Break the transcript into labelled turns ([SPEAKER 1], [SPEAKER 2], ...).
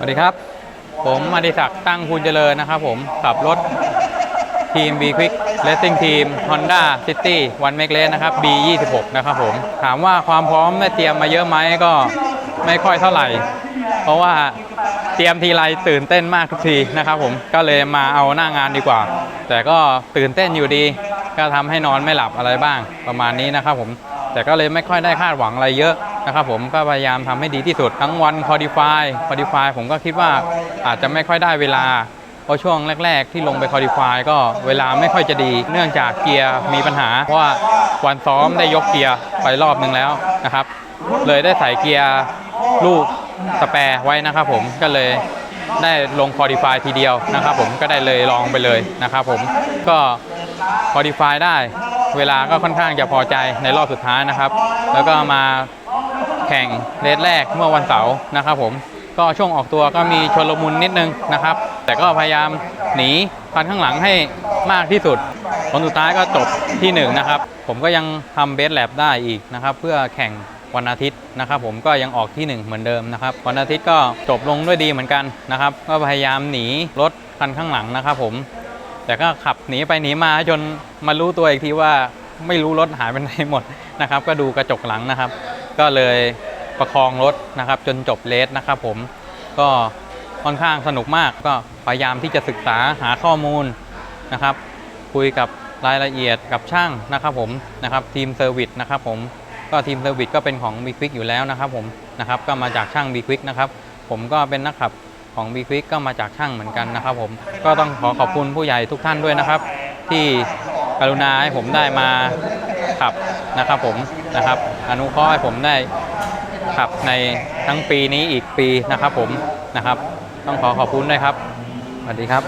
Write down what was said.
[SPEAKER 1] สวัสดีครับ ผมอดิศักดิ์ตั้งคุณเจริญนะครับผมขับรถทีม B Quick Racing Team Honda City One Make Race นะครับ B 26 นะครับผม ถามว่าความพร้อมได้เตรียมมาเยอะไหมก็ไม่ค่อยเท่าไหร่ เพราะว่าเตรียมทีไรตื่นเต้นมากทุกทีนะครับผมก็เลยมาเอาหน้างานดีกว่า แต่ก็ตื่นเต้นอยู่ดี ก็ทำให้นอนไม่หลับอะไรบ้างประมาณนี้นะครับผม แต่ก็เลยไม่ค่อยได้คาดหวังอะไรเยอะ นะครับผมก็พยายามทำให้ดีที่สุดทั้งวันคอดิฟายคอดิฟายผมก็คิดว่าอาจจะไม่ค่อยได้เวลา เพราะช่วงแรก ๆ ที่ลงไปคอดิฟายก็เวลาไม่ค่อยจะดี เนื่องจากเกียร์มีปัญหา เพราะว่าวันซ้อมได้ยกเกียร์ไปรอบนึงแล้วนะครับ เลยได้ใส่เกียร์ลูกสแปร์ไว้นะครับผมก็เลยได้ลงคอดิฟายทีเดียวนะครับผมก็ได้เลยลองไปเลยนะครับผมก็คอดิฟายได้ เวลาก็ค่อนข้างจะพอใจในรอบสุดท้ายนะครับ แล้วก็มา แข่งเรสแรกเมื่อวันเสาร์นะครับผมก็ช่วงออกตัวก็มีชนลมุนนิดนึงนะครับ แต่ก็พยายามหนีคันข้างหลังให้มากที่สุดผลสุดท้ายก็จบที่1นงนะครับ ผมก็ยังทำเบสแลบได้อีกนะครับ เพื่อแข่งวันอาทิตย์นะครับผมก็ยังออกที่ 1 เหมือนเดิมนะครับ วันอาทิตย์ก็จบลงด้วยดีเหมือนกันนะครับ ก็พยายามหนีรถคันข้างหลังนะครับ ผม แต่ก็ขับหนีไปหนีมาจนมารู้ตัวอีกทีว่าไม่รู้รถหายไปไหนหมดนะครับ ก็ดูกระจกหลังนะครับ ก็เลยประคองรถนะครับ จนจบเลสนะครับผมก็ค่อนข้างสนุกมากก็พยายามที่จะศึกษาหาข้อมูลนะครับ คุยกับรายละเอียดกับช่างนะครับผมนะครับทีมเซอร์วิสนะครับผมก็ทีมเซอร์วิสก็เป็นของ b ีควิกอยู่แล้วนะครับผมนะครับก็มาจากช่าง b ีควิกนะครับผมก็เป็นนักขับของ b ีควิกก็มาจากช่างเหมือนกันนะครับผมก็ต้องขอขอบคุณผู้ใหญ่ทุกท่านด้วยนะครับ ที่กรุณาให้ผมได้มา ขับนะครับผมนะครับอนุเคราะห์ให้ผมได้ขับในทั้งปีนี้อีกปีนะครับผมนะครับ ต้องขอขอบคุณด้วยครับสวัสดีครับ